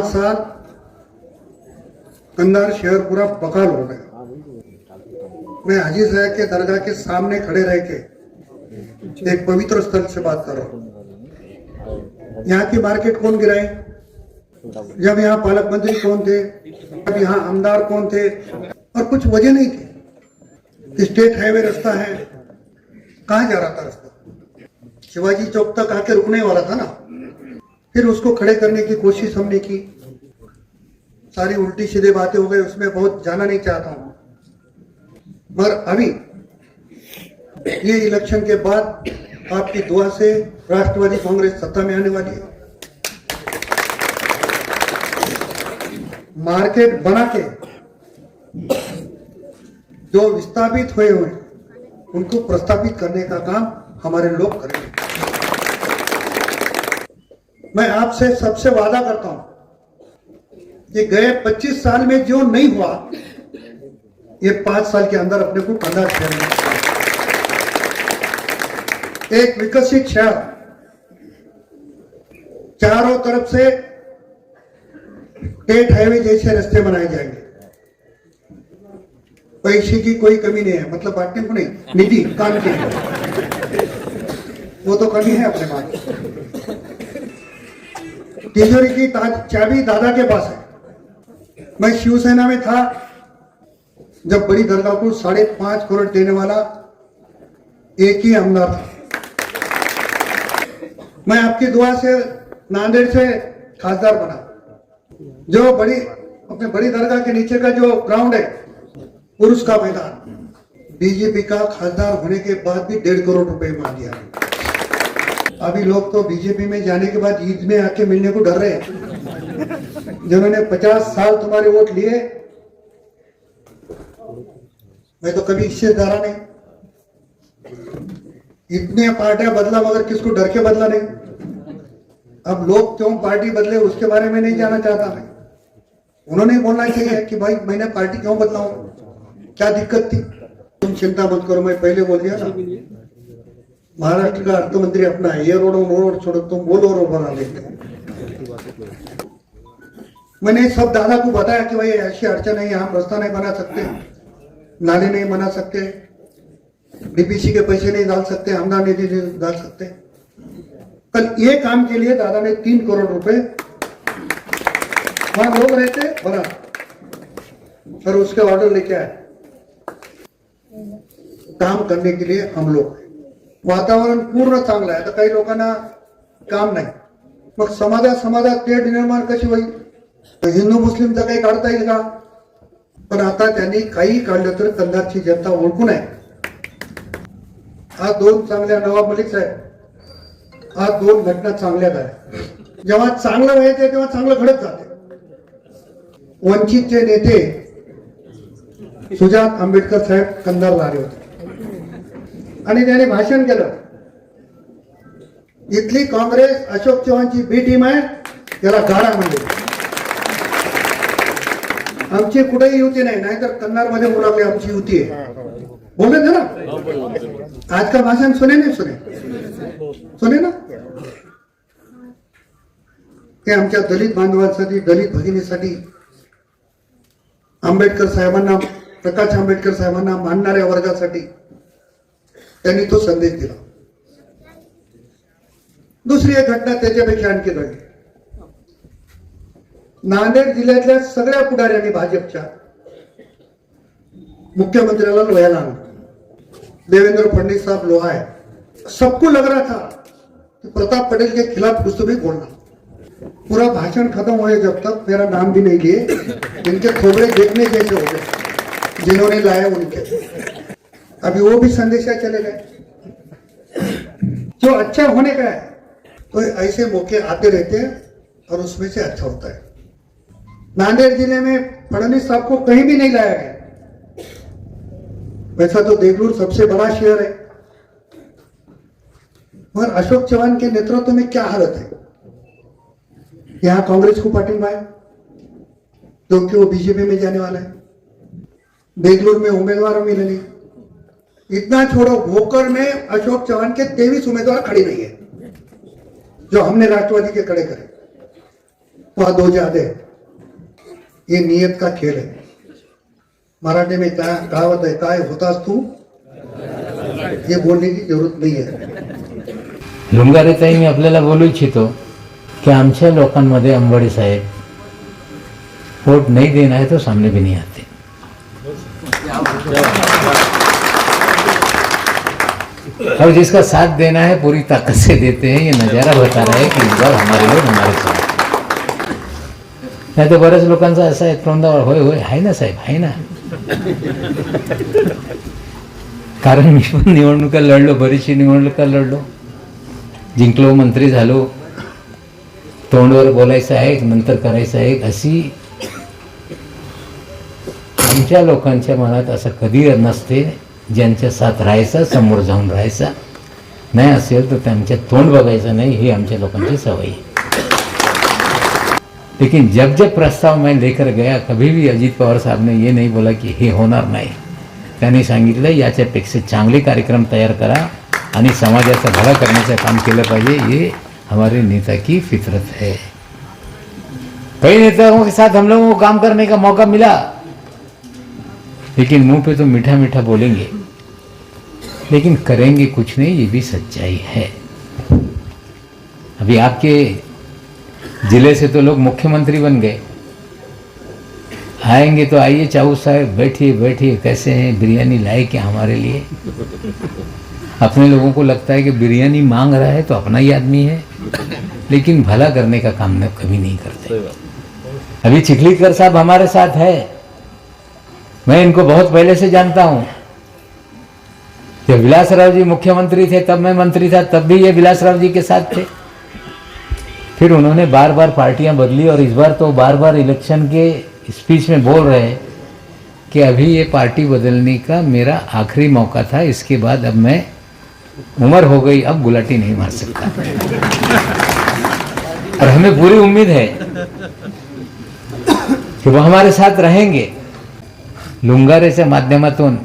पाँच साल कंधार शहर पूरा बकाल हो गया। मैं हाजी साहब के दरगाह के सामने खड़े रह के एक पवित्र स्थल से बात कर रहा हूँ। यहाँ की मार्केट कौन गिराई? जब यहाँ पालक मंत्री कौन थे? जब यहाँ आमदार कौन थे? और कुछ वजह नहीं थी। स्टेट हाईवे रास्ता है। कहाँ जा रहा था रास्ता? शिवाजी चौक तक आके रुकने वाला था ना? फिर उसको खड़े करने की कोशिश हमने की। सारी उल्टी सीधे बातें हो गई, उसमें बहुत जाना नहीं चाहता हूँ। मगर अभी ये इलेक्शन के बाद आपकी दुआ से राष्ट्रवादी कांग्रेस सत्ता में आने वाली है। मार्केट बना के जो विस्थापित हुए हुए उनको प्रस्तापित करने का काम हमारे लोग करेंगे। मैं आपसे सबसे वादा करता हूँ कि गए 25 साल में जो नहीं हुआ, ये पाँच साल के अंदर अपने को कंधा शहर एक विकसित शहर, चारों तरफ़ से स्टेट हाईवे जैसे रास्ते बनाए जाएँगे। पैसे की कोई कमी नहीं है मतलब बांटने को नहीं निधि काम की वो तो कमी है अपने पास तिजोरी की चाबी दादा के पास है। मैं शिवसेना में था, जब बड़ी दरगाह को साढ़े पाँच करोड़ देने वाला एक ही आमदार था। मैं आपकी दुआ से, नांदेड़ से खासदार बना। जो बड़ी, अपने बड़ी दरगाह के नीचे का जो ग्राउंड है, पुरुष का मैदान, बीजेपी का खासदार होने के बाद भी डेढ़ करोड़ रुपए मांग दिया। अभी लोग तो बीजेपी में जाने के बाद ईद में आके मिलने को डर रहे हैं। जिन्होंने पचास साल तुम्हारे वोट लिए, मैं तो कभी इससे डरा नहीं। इतने पार्टियाँ बदला मगर किसको डर के बदला नहीं? अब लोग क्यों पार्टी बदले, उसके बारे में नहीं जाना चाहता मैं। उन्होंने बोलना चाहिए कि भाई, मैंने पार्टी क्यों बदलाऊं? क्या दिक्कत थी? तुम चिंता मत करो, मैं पहले बोल दिया ना। महाराष्ट्र का अर्थ मंत्री अपना ये रोड वो रोड छोड़ो, तुम रोड बना लेते मैंने सब दादा को बताया कि भाई, ऐसी अड़चन है, यहाँ रास्ता नहीं बना सकते। नाले नहीं बना सकते। डीपीसी के पैसे नहीं डाल सकते आमदार निधि नहीं डाल सकते। कल ये काम के लिए दादा ने तीन करोड़ रुपए वहाँ लोग रहते, बना। और उसके ऑर्डर लेके आए। काम करने के लिए हम लोग। वातावरण पूर्ण चांगलं आहे. तर काही लोकांना काम नाही. मग समाजात समाजात तेढ निर्माण कशी होईल? हिंदू मुस्लिमचं काही काढता येईल का? पण आता त्यांनी काही काढलं तर कंधारची जनता ओळखून आहे हा दोन चांगल्या नवाब मलिक साहेब. हा दोन घटना चांगल्या झाल्या. जेव्हा चांगलं व्हायचं तेव्हा चांगलं घडत जाते. वंचितचे नेते सुजात आंबेडकर साहेब कंधारला आले होते. आणि त्याने भाषण केलं. इथली काँग्रेस अशोक चव्हाणची बी टीम आहे त्याला गाडा म्हणजे आमची कुठेही युती नाही नाहीतर कन्नारमध्ये बोलावली आमची युती आहे. बोले ना. आज का भाषण सुने नाही सुने. सुने ना. ते आमच्या दलित बांधवांसाठी दलित भगिनीसाठी आंबेडकर साहेबांना प्रकाश आंबेडकर साहेबांना मानणाऱ्या वर्गासाठी त्यांनी तो संदेश दिला. दुसरी एक घटना त्याच्यापेक्षा आणखी घडली नांदेड जिल्ह्यातल्या सगळ्या पुढाऱ्यांनी भाजपच्या मुख्यमंत्र्याला लोह्याला आणलं देवेंद्र फडणवीस साहेब लोहा आहे सबको लग रहा था कि प्रताप पटेल के खिलाफ कुछ तो भी बोलना. पूरा भाषण खत्म हुए जब तक मेरा नाम भी नहीं लिए जिनके खोबरे देखने जैसे हो गए जिन्होंने लाया उनके। अभी वो भी संदेशा चले गए। जो अच्छा होने का है तो ऐसे मौके आते रहते हैं और उसमें से अच्छा होता है। नांदेड़ ज़िले में फडणवीस साहब को कहीं भी नहीं लाया गया। वैसा तो देगलूर सबसे बड़ा शहर है। मगर अशोक चौहान के नेतृत्व में क्या हालत है? यहाँ कांग्रेस को पाटिल है क्योंकि वो बीजेपी में जाने वाला है। बेंगलुरु में उम्मीदवार मिले नहीं इतना छोड़ो भोकर में अशोक चौहान के तेईस उम्मीदवार खड़े नहीं है जो हमने राष्ट्रवादी के खड़े करे। हुआ दो ज्यादा ये नियत का खेल है। मराठी में क्या कहावत है काय होता तू? ये बोलने की जरूरत नहीं है। लुंगारेताई मी आपल्याला बोलू इच्छितो की आमच्या लोकांमध्ये अंबडी साहेब वोट नहीं देना है तो सामने भी नहीं आते और जिसका साथ देना है पूरी ताकत से देते हैं ये नज़ारा बता रहा है कि इस बार हमारे लोग हमारे साथ नाही तर बऱ्याच लोकांचा असा आहे तोंडावर होय होय आहे ना साहेब आहे ना? कारण मी पण निवडणुका लढलो बरीचशी निवडणुका लढलो जिंकलो मंत्री झालो तोंडवर बोलायचं आहे नंतर करायचं आहे अशी आमच्या लोकांच्या मनात असं कधी नसते ज्यांच्या साथ राहायचा समोर जाऊन राहायचा. नाही असेल तर त्यांच्या तोंड बघायचं नाही ही आमच्या लोकांची सवय. आहे लेकिन जब जब प्रस्ताव मैं लेकर गया कभी भी अजित पवार साहब ने ये नहीं बोला की हे होणार नाही. त्यांनी सांगितलं याच्यापेक्षा चांगले कार्यक्रम तयार करा आणि समाजाचा भला करण्याचं काम केलं पाहिजे. ये हमारे नेता की फितरत है. कई नेताओं के साथ हम लोगों को काम करने का मौका मिला. लेकिन मुंह पे तो मीठा मीठा बोलेंगे। लेकिन करेंगे कुछ नहीं ये भी सच्चाई है। अभी आपके ज़िले से तो लोग मुख्यमंत्री बन गए। आएँगे तो आइए चाऊ साहब बैठिए बैठिए कैसे हैं बिरयानी लाए क्या हमारे लिए? अपने लोगों को लगता है कि बिरयानी मांग रहा है तो अपना ही आदमी है लेकिन भला करने का काम न कभी नहीं करते। अभी चिखलीकर साहब हमारे साथ है। मैं इनको बहुत पहले से जानता हूँ। जब विलासराव जी मुख्यमंत्री थे तब मैं मंत्री था तब भी ये विलासराव जी के साथ थे फिर उन्होंने बार बार पार्टियाँ बदली और इस बार तो बार बार इलेक्शन के स्पीच में बोल रहे हैं कि अभी ये पार्टी बदलने का मेरा आखिरी मौका था इसके बाद अब मैं उम्र हो गई अब गुलाटी नहीं मार सकता और हमें पूरी उम्मीद है कि वो हमारे साथ रहेंगे लुंगारेच्या माध्यमातून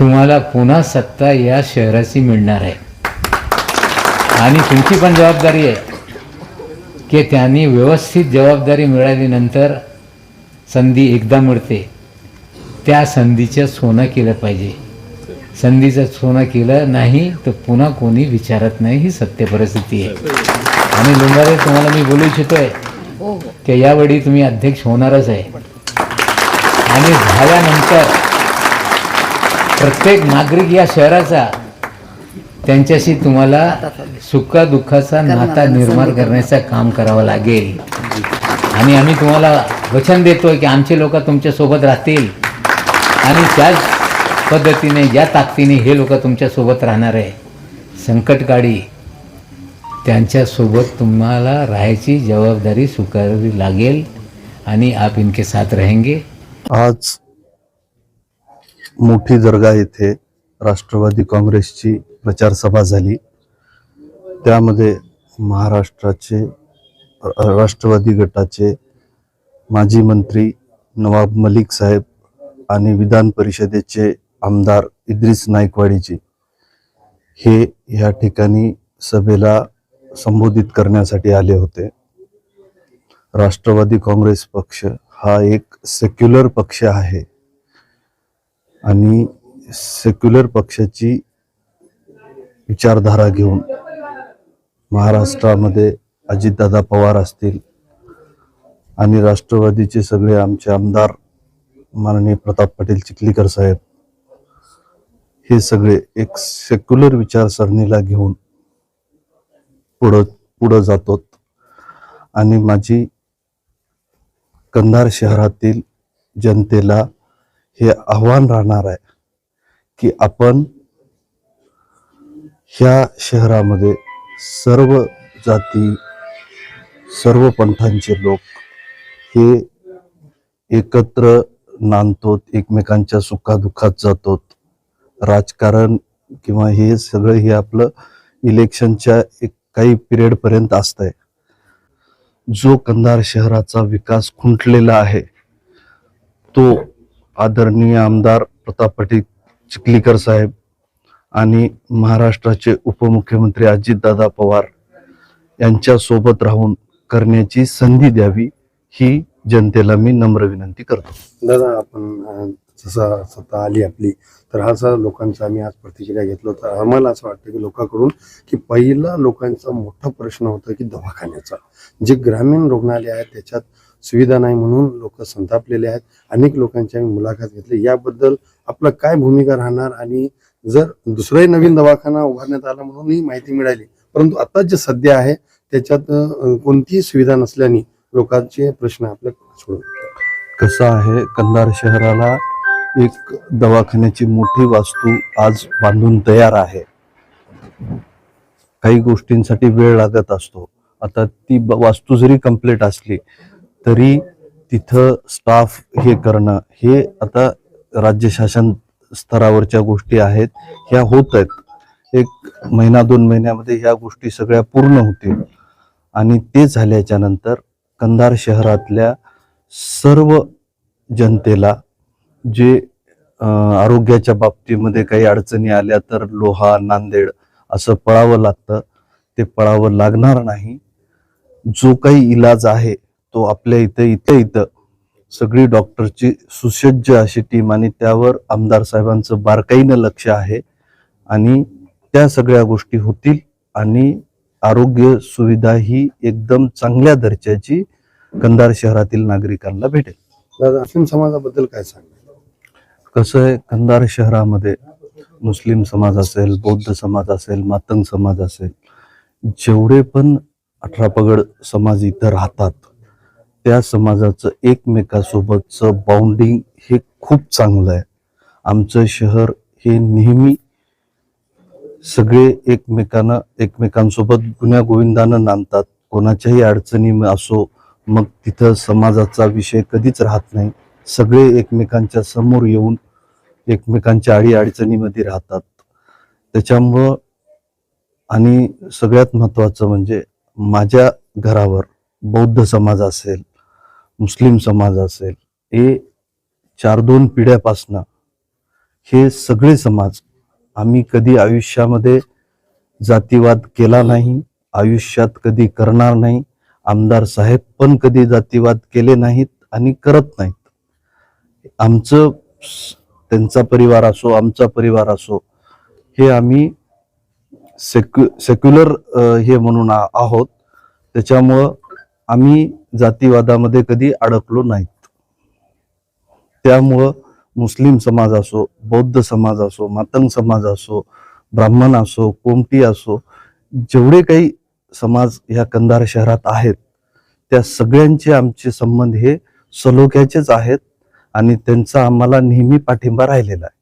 तुम्हाला पुन्हा सत्ता या शहराची मिळणार आहे. आणि तुमची पण जबाबदारी आहे. की त्यांनी व्यवस्थित जबाबदारी मिळाल्यानंतर संधी एकदा मिळते. त्या संधीचं सोनं केलं पाहिजे. संधीचं सोनं केलं नाही तर पुन्हा कोणी विचारत नाही ही सत्य परिस्थिती आहे. आणि लुंगारे तुम्हाला मी बोलू इच्छितोय की यावेळी तुम्ही अध्यक्ष होणारच आहे. आणि झाल्यानंतर प्रत्येक नागरिक या शहराचा त्यांच्याशी तुम्हाला सुखदुःखाचा नाता निर्माण करण्याचं काम करावं लागेल. आणि आम्ही तुम्हाला वचन देतोय की आमचे लोक तुमच्यासोबत राहतील. आणि त्याच पद्धतीने या ताकदीने हे लोक तुमच्यासोबत राहणार आहे संकटकाळी त्यांच्यासोबत तुम्हाला राहायची जबाबदारी स्वीकारावी लागेल. आणि आप इनके साथ रहेंगे. आज मोठी दर्गा येथे राष्ट्रवादी काँग्रेसची प्रचारसभा झाली. त्यामध्ये महाराष्ट्राचे राष्ट्रवादी गटाचे माजी मंत्री नवाब मलिक साहेब आणि विधान परिषदेचे आमदार इद्रिस नाईकवाडीजी हे या ठिकाणी सभेला संबोधित करण्यासाठी आले होते. राष्ट्रवादी काँग्रेस पक्ष हा एक सेक्युलर पक्ष आहे. आणि सेक्युलर पक्षाची विचारधारा घेऊन महाराष्ट्रामध्ये अजितदादा पवार असतील आणि राष्ट्रवादीचे सगळे आमचे आमदार माननीय प्रताप पाटील चिखलीकर साहेब हे सगळे एक सेक्युलर विचारसरणीला घेऊन पुढं पुढं जातोत. आणि माझी कंधार शहरातील जनतेला हे आव्हान राहणार आहे की आपण ह्या शहरामध्ये सर्व जाती सर्व पंथांचे लोक हे एकत्र नांदतोत एकमेकांच्या सुखादुःखात जातोत. राजकारण किंवा हे सगळं हे आपलं इलेक्शनच्या एक काही पिरियडपर्यंत असतंय. जो कंधार शहराचा विकास खुंटलेला आहे तो आदरणीय आमदार प्रताप पाटील चिखलीकर साहेब आणि महाराष्ट्राचे उपमुख्यमंत्री अजितदादा पवार यांच्यासोबत राहून करण्याची संधी द्यावी ही जनतेला मी नम्र विनंती करतो. दादा आपण जसा सत्ता आली आपली तर हा जर लोकांचा आम्ही आज प्रतिक्रिया घेतलो तर आम्हाला असं वाटतं की लोकांकडून की पहिला लोकांचा मोठा प्रश्न होता की दवाखान्याचा. जे ग्रामीण रुग्णालय आहे त्याच्यात सुविधा नाही म्हणून लोक संतापलेले आहेत. अनेक लोकांची आम्ही मुलाखत घेतली. याबद्दल आपलं काय भूमिका राहणार आणि जर दुसराही नवीन दवाखाना उभारण्यात आला म्हणून ही माहिती मिळाली. परंतु आता जे सध्या आहे त्याच्यात कोणतीही सुविधा नसल्याने लोकांचे प्रश्न आपल्या सोडून कसं आहे कंधार शहराला एक दवाखान्याची मोठी वास्तू आज बांधून तयार आहे. काही गोष्टींसाठी वेळ लागत असतो. आता ती वास्तू जरी कंप्लीट असली तरी तिथं स्टाफ हे करणं हे आता राज्य शासन स्तरावरच्या गोष्टी आहेत ह्या होत आहेत. एक महिना दोन महिन्यामध्ये ह्या गोष्टी सगळ्या पूर्ण होतील. आणि ते झाल्याच्यानंतर कंधार शहरातल्या सर्व जनतेला जे आरोग्याच्या बाबतीमध्ये काही अडचणी आल्या तर लोहा नांदेड असं पळावं लागतं. ते पळावं लागणार नाही. जो काही इलाज आहे तो आपल्या इथं इथं इथं सगळी डॉक्टरची सुसज्ज अशी टीम आणि त्यावर आमदार साहेबांचं बारकाईनं लक्ष आहे. आणि त्या सगळ्या गोष्टी होतील आणि आरोग्य सुविधा ही एकदम चांगल्या दर्जाची कंधार शहरातील नागरिकांना भेटेल. समाजाबद्दल काय सांगणार? कसं आहे कंधार शहरामध्ये मुस्लिम समाज असेल बौद्ध समाज असेल मातंग समाज असेल जेवढे पण अठरा पगड समाज इथं राहतात त्या समाजाचं एकमेकासोबतचं बाउंडिंग हे खूप चांगलं आहे. आमचं शहर हे नेहमी सगळे एकमेकांना एकमेकांसोबत गुण्यागोविंदानं नांदतात. कोणाच्याही अडचणी असो मग तिथं समाजाचा विषय कधीच राहत नाही. सगळे एकमेकांच्या समोर येऊन एकमेकांच्या आडी अडचणीमध्ये राहतात. त्याच्यामुळं आणि सगळ्यात महत्त्वाचं म्हणजे माझ्या घरावर बौद्ध समाज असेल मुस्लिम समाज असेल हे चार दोन पिढ्यापासनं हे सगळे समाज आम्ही कधी आयुष्यामध्ये जातीवाद केला नाही आयुष्यात कधी करणार नाही आमदार साहेब पण कधी जातीवाद केले नाहीत आणि करत नाहीत. आमचं त्यांचा परिवार असो आमचा परिवार असो हे आम्ही सेक्यु सेक्युलर हे म्हणून आहोत. त्याच्यामुळं आम्ही जातीवादामध्ये कधी अडकलो नाहीत. त्यामुळं मुस्लिम समाज असो बौद्ध समाज असो मातंग समाज असो ब्राह्मण असो कोमटी असो जेवढे काही समाज ह्या कंधार शहरात आहेत त्या सगळ्यांचे आमचे संबंध हे सलोख्याचेच आहेत आणि त्यांचा आम्हाला नेहमी पाठिंबा राहिलेला आहे.